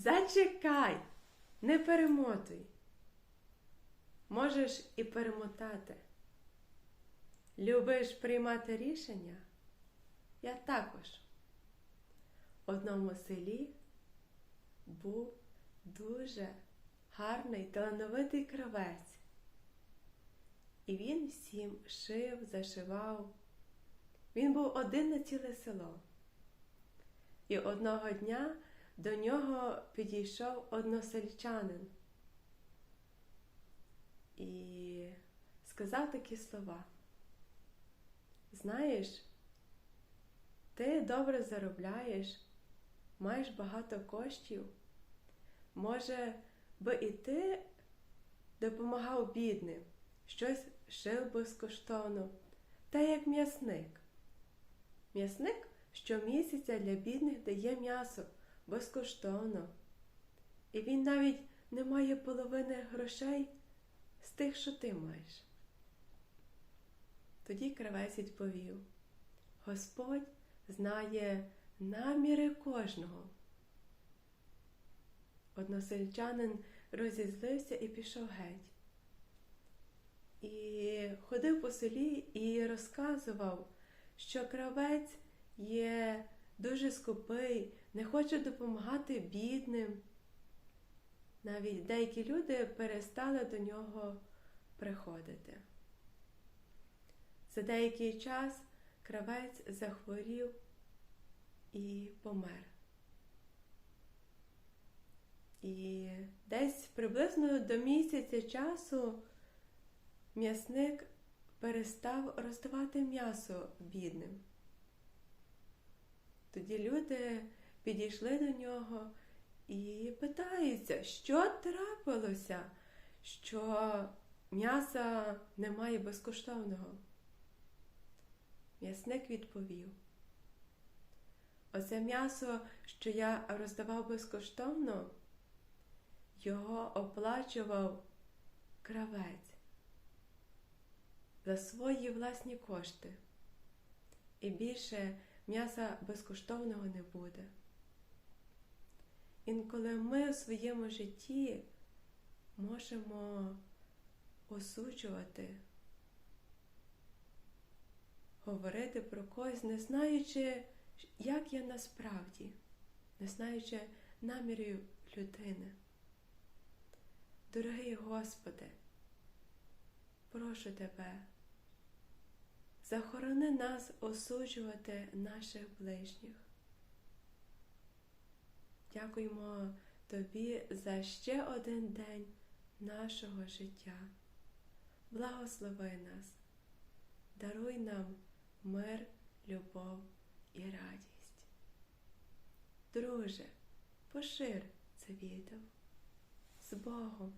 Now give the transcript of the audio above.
Зачекай, не перемотуй. Можеш і перемотати. Любиш приймати рішення? Я також. В одному селі був дуже гарний талановитий кравець. І він всім шив, зашивав. Він був один на ціле село. І одного дня до нього підійшов односельчанин і сказав такі слова. Знаєш, ти добре заробляєш, маєш багато коштів. Може, би і ти допомагав бідним, щось шив безкоштовно, та як м'ясник. М'ясник щомісяця для бідних дає м'ясо безкоштовно. І він навіть не має половини грошей з тих, що ти маєш. Тоді кравець відповів: Господь знає наміри кожного. Односельчанин розізлився і пішов геть. І ходив по селі і розказував, що кравець є дуже скупий, не хоче допомагати бідним. Навіть деякі люди перестали до нього приходити. За деякий час кравець захворів і помер. І десь приблизно до місяця часу м'ясник перестав роздавати м'ясо бідним. Тоді люди підійшли до нього і питаються, що трапилося, що м'яса немає безкоштовного. М'ясник відповів: Оце м'ясо, що я роздавав безкоштовно, його оплачував кравець за свої власні кошти. І більше м'яса безкоштовного не буде. Інколи ми у своєму житті можемо осуджувати, говорити про когось, не знаючи, як я насправді, не знаючи намірів людини. Дорогий Господи, прошу Тебе, захорони нас осуджувати наших ближніх. Дякуємо Тобі за ще один день нашого життя. Благослови нас, даруй нам мир, любов і радість. Друже, пошир це відео з Богом.